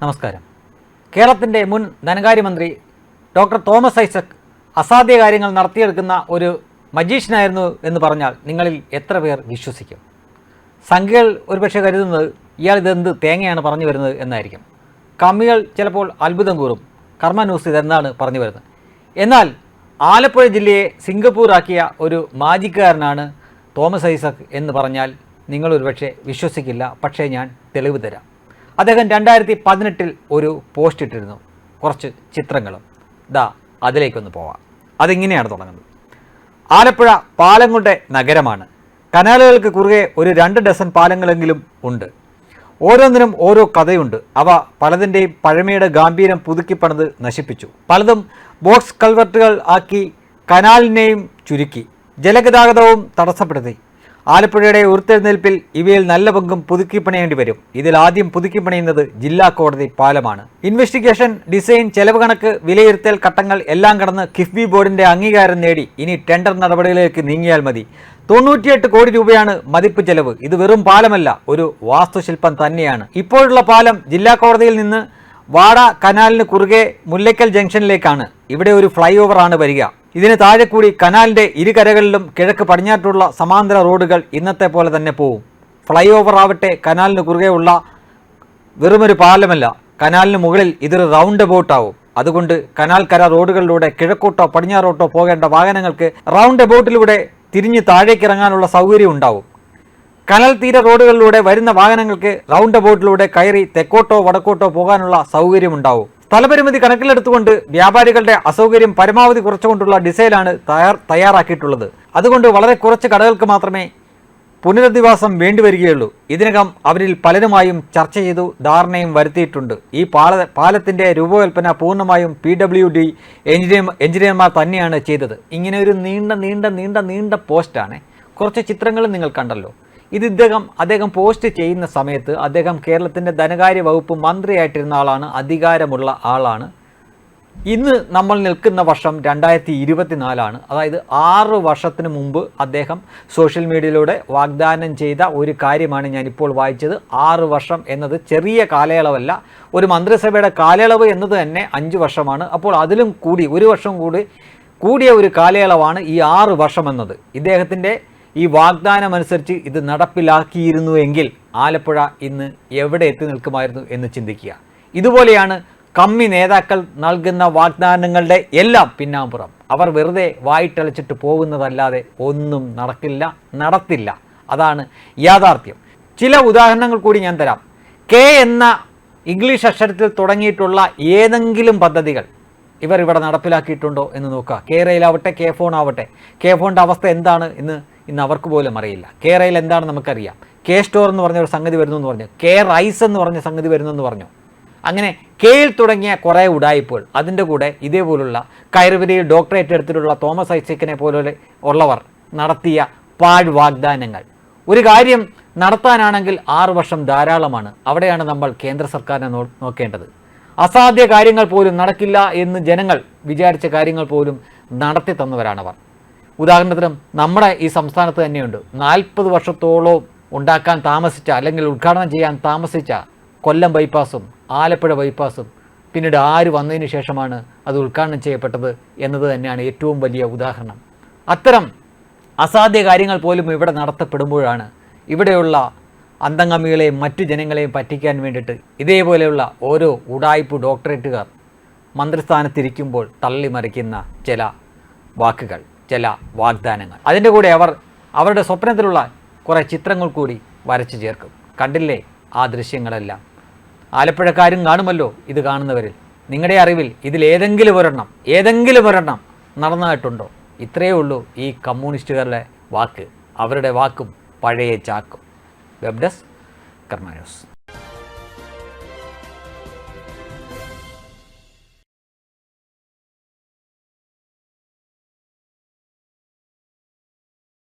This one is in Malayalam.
നമസ്കാരം. കേരളത്തിന്റെ മുൻ ധനകാര്യമന്ത്രി ഡോക്ടർ തോമസ് ഐസക് അസാധ്യ കാര്യങ്ങൾ നടത്തിയെടുക്കുന്ന ഒരു മജീഷ്യനായിരുന്നു എന്ന് പറഞ്ഞാൽ നിങ്ങളിൽ എത്ര പേർ വിശ്വസിക്കും? സംഖ്യകൾ ഒരുപക്ഷെ കരുതുന്നത് ഇയാൾ ഇതെന്ത് തേങ്ങയാണ് പറഞ്ഞു വരുന്നത് എന്നായിരിക്കും. കമ്മികൾ ചിലപ്പോൾ അത്ഭുതം കൂറും. കർമ്മ ന്യൂസ് ഇതെന്താണ് പറഞ്ഞു വരുന്നത്? എന്നാൽ ആലപ്പുഴ ജില്ലയെ സിംഗപ്പൂറാക്കിയ ഒരു മാജിക്കാരനാണ് തോമസ് ഐസക് എന്ന് പറഞ്ഞാൽ നിങ്ങൾ ഒരുപക്ഷെ വിശ്വസിക്കില്ല. പക്ഷേ ഞാൻ തെളിവ് തരാം. അദ്ദേഹം രണ്ടായിരത്തി പതിനെട്ടിൽ ഒരു പോസ്റ്റ് ഇട്ടിരുന്നു. കുറച്ച് ചിത്രങ്ങളും. ദാ അതിലേക്കൊന്ന് പോവാം. അതിങ്ങനെയാണ് തുടങ്ങുന്നത്. ആലപ്പുഴ പാലങ്ങളുടെ നഗരമാണ്. കനാലുകൾക്ക് കുറുകെ ഒരു രണ്ട് ഡസൻ പാലങ്ങളെങ്കിലും ഉണ്ട്. ഓരോന്നിനും ഓരോ കഥയുണ്ട്. അവ പലതിന്റെയും പഴമയുടെ ഗാംഭീര്യം പുതുക്കിപ്പണത് നശിപ്പിച്ചു. പലതും ബോക്സ് കൾവർട്ടുകൾ ആക്കി കനാലിനെയും ചുരുക്കി. ജലഗതാഗതവും തടസ്സപ്പെടുത്തി. ആലപ്പുഴയുടെ ഉയർത്തെഴുന്നേൽപ്പിൽ ഇവയിൽ നല്ല പങ്കും പുതുക്കിപ്പണിയേണ്ടി വരും. ഇതിൽ ആദ്യം പുതുക്കി പണിയുന്നത് ജില്ലാ കോടതി പാലമാണ്. ഇൻവെസ്റ്റിഗേഷൻ ഡിസൈൻ ചെലവ് കണക്ക് വിലയിരുത്തൽ ഘട്ടങ്ങൾ എല്ലാം കടന്ന് കിഫ്ബി ബോർഡിന്റെ അംഗീകാരം നേടി ഇനി ടെൻഡർ നടപടികളിലേക്ക് നീങ്ങിയാൽ മതി. തൊണ്ണൂറ്റിയെട്ട് കോടി രൂപയാണ് മതിപ്പ് ചെലവ്. ഇത് വെറും പാലമല്ല ഒരു വാസ്തുശില്പം തന്നെയാണ്. ഇപ്പോഴുള്ള പാലം ജില്ലാ കോടതിയിൽ നിന്ന് വാട കനാലിന് കുറുകെ മുല്ലയ്ക്കൽ ജംഗ്ഷനിലേക്കാണ്. ഇവിടെ ഒരു ഫ്ലൈ ഓവറാണ് വരിക. ഇതിന് താഴെ കൂടി കനാലിന്റെ ഇരുകരകളിലും കിഴക്ക് പടിഞ്ഞാറ്റുള്ള സമാന്തര റോഡുകൾ ഇന്നത്തെ പോലെ തന്നെ പോവും. ഫ്ലൈ ഓവർ ആവട്ടെ കനാലിന് കുറുകെയുള്ള വെറുമൊരു പാലമല്ല കനാലിന് മുകളിൽ ഇതൊരു റൗണ്ട് ബോട്ടാവും. അതുകൊണ്ട് കനാൽ കര റോഡുകളിലൂടെ കിഴക്കോട്ടോ പടിഞ്ഞാറോട്ടോ പോകേണ്ട വാഹനങ്ങൾക്ക് റൗണ്ട് ബോട്ടിലൂടെ തിരിഞ്ഞ് താഴേക്ക് ഇറങ്ങാനുള്ള സൗകര്യം ഉണ്ടാവും. കനൽ തീര റോഡുകളിലൂടെ വരുന്ന വാഹനങ്ങൾക്ക് റൗണ്ട് ബോട്ടിലൂടെ കയറി തെക്കോട്ടോ വടക്കോട്ടോ പോകാനുള്ള സൗകര്യമുണ്ടാവും സ്ഥലപരിമിതി കണക്കിലെടുത്തുകൊണ്ട് വ്യാപാരികളുടെ അസൗകര്യം പരമാവധി കുറച്ചുകൊണ്ടുള്ള ഡിസൈനാണ് തയ്യാർ തയ്യാറാക്കിയിട്ടുള്ളത്. അതുകൊണ്ട് വളരെ കുറച്ച് കടകൾക്ക് മാത്രമേ പുനരധിവാസം വേണ്ടിവരികയുള്ളൂ. ഇതിനകം അവരിൽ പലരുമായും ചർച്ച ചെയ്തു ധാരണയും വരുത്തിയിട്ടുണ്ട്. ഈ പാല പാലത്തിന്റെ രൂപകൽപ്പന പൂർണമായും പി ഡബ്ല്യു ഡി എഞ്ചിനീയർ എഞ്ചിനീയർമാർ തന്നെയാണ് ചെയ്തത്. ഇങ്ങനെ ഒരു നീണ്ട നീണ്ട നീണ്ട നീണ്ട പോസ്റ്റാണ്. കുറച്ച് ചിത്രങ്ങളും നിങ്ങൾ കണ്ടല്ലോ. ഇത് ഇദ്ദേഹം അദ്ദേഹം പോസ്റ്റ് ചെയ്യുന്ന സമയത്ത് അദ്ദേഹം കേരളത്തിന്റെ ധനകാര്യ വകുപ്പ് മന്ത്രിയായിട്ടിരുന്ന ആളാണ് അധികാരമുള്ള ആളാണ്. ഇന്ന് നമ്മൾ നിൽക്കുന്ന വർഷം രണ്ടായിരത്തി ഇരുപത്തിനാലാണ് അതായത് ആറ് വർഷത്തിന് മുമ്പ് അദ്ദേഹം സോഷ്യൽ മീഡിയയിലൂടെ വാഗ്ദാനം ചെയ്ത ഒരു കാര്യമാണ് ഞാനിപ്പോൾ വായിച്ചത്. ആറ് വർഷം എന്നത് ചെറിയ കാലയളവല്ല ഒരു മന്ത്രിസഭയുടെ കാലയളവ് എന്നത് തന്നെ അഞ്ച് വർഷമാണ്. അപ്പോൾ അതിലും കൂടി ഒരു വർഷം കൂടി കൂടിയ ഒരു കാലയളവാണ് ഈ ആറ് വർഷം എന്നത്. ഇദ്ദേഹത്തിന്റെ ഈ വാഗ്ദാനം അനുസരിച്ച് ഇത് നടപ്പിലാക്കിയിരുന്നുവെങ്കിൽ ആലപ്പുഴ ഇന്ന് എവിടെ എത്തി നിൽക്കുമായിരുന്നു എന്ന് ചിന്തിക്കുക. ഇതുപോലെയാണ് കമ്മി നേതാക്കൾ നൽകുന്ന വാഗ്ദാനങ്ങളുടെ എല്ലാം പിന്നാമ്പുറം. അവർ വെറുതെ വായിട്ടളച്ചിട്ട് പോകുന്നതല്ലാതെ ഒന്നും നടക്കില്ല നടത്തില്ല. അതാണ് യാഥാർത്ഥ്യം. ചില ഉദാഹരണങ്ങൾ കൂടി ഞാൻ തരാം. കെ എന്ന ഇംഗ്ലീഷ് അക്ഷരത്തിൽ തുടങ്ങിയിട്ടുള്ള ഏതെങ്കിലും പദ്ധതികൾ ഇവർ ഇവിടെ നടപ്പിലാക്കിയിട്ടുണ്ടോ എന്ന് നോക്കുക. കെ റെയിലാവട്ടെ കെ ഫോൺ ആവട്ടെ. കെ ഫോണിന്റെ അവസ്ഥ എന്താണ് എന്ന് ഇന്ന് അവർക്ക് പോലും അറിയില്ല. കെ റൈൽ എന്താണെന്ന് നമുക്കറിയാം. കെ സ്റ്റോർ എന്ന് പറഞ്ഞ ഒരു സംഗതി വരുന്നു എന്ന് പറഞ്ഞു. കെ റൈസ് എന്ന് പറഞ്ഞ സംഗതി വരുന്നു എന്ന് പറഞ്ഞു. അങ്ങനെ കെയിൽ തുടങ്ങിയ കുറേ ഉടായ്പകൾ അതിന്റെ കൂടെ ഇതേപോലുള്ള കയറുവരിയിൽ ഡോക്ടറേറ്റ് എടുത്തിട്ടുള്ള തോമസ് ഐസക്കിനെ പോലെ ഉള്ളവർ നടത്തിയ പാഴ് വാഗ്ദാനങ്ങൾ. ഒരു കാര്യം നടത്താനാണെങ്കിൽ ആറു വർഷം ധാരാളമാണ്. അവിടെയാണ് നമ്മൾ കേന്ദ്ര സർക്കാരിനെ നോക്കേണ്ടത്. അസാധ്യ കാര്യങ്ങൾ പോലും നടക്കില്ല എന്ന് ജനങ്ങൾ വിചാരിച്ച കാര്യങ്ങൾ പോലും നടത്തി തന്നവരാണവർ. ഉദാഹരണത്തിന് നമ്മുടെ ഈ സംസ്ഥാനത്ത് തന്നെയുണ്ട്. നാൽപ്പത് വർഷത്തോളം ഉണ്ടാക്കാൻ താമസിച്ച അല്ലെങ്കിൽ ഉദ്ഘാടനം ചെയ്യാൻ താമസിച്ച കൊല്ലം ബൈപ്പാസും ആലപ്പുഴ ബൈപ്പാസും പിന്നീട് ആര് വന്നതിന് ശേഷമാണ് അത് ഉദ്ഘാടനം ചെയ്യപ്പെട്ടത് എന്നത് തന്നെയാണ് ഏറ്റവും വലിയ ഉദാഹരണം. അത്തരം അസാധ്യ കാര്യങ്ങൾ പോലും ഇവിടെ നടത്തപ്പെടുമ്പോഴാണ് ഇവിടെയുള്ള അന്തംഗമികളെയും മറ്റു ജനങ്ങളെയും പറ്റിക്കാൻ വേണ്ടിയിട്ട് ഇതേപോലെയുള്ള ഓരോ ഉടായ്പ് ഡോക്ടറേറ്റുകാർ മന്ത്രിസ്ഥാനത്തിരിക്കുമ്പോൾ തള്ളിമറിക്കുന്ന ചില വാക്കുകൾ. ചില വാഗ്ദാനങ്ങൾ. അതിന്റെ കൂടെ അവർ അവരുടെ സ്വപ്നത്തിലുള്ള കുറേ ചിത്രങ്ങൾ കൂടി വരച്ചു ചേർക്കും. കണ്ടില്ലേ? ആ ദൃശ്യങ്ങളെല്ലാം. ആലപ്പുഴക്കാരും കാണുമല്ലോ ഇത് കാണുന്നവരിൽ. നിങ്ങളുടെ അറിവിൽ ഇതിലേതെങ്കിലും ഒരെണ്ണം ഏതെങ്കിലും ഒരെണ്ണം നടന്നതായിട്ടുണ്ടോ ഇത്രയേ ഉള്ളൂ ഈ കമ്മ്യൂണിസ്റ്റുകാരുടെ വാക്ക്. അവരുടെ വാക്കും പഴയ ചാക്കും. Web desk Karma news.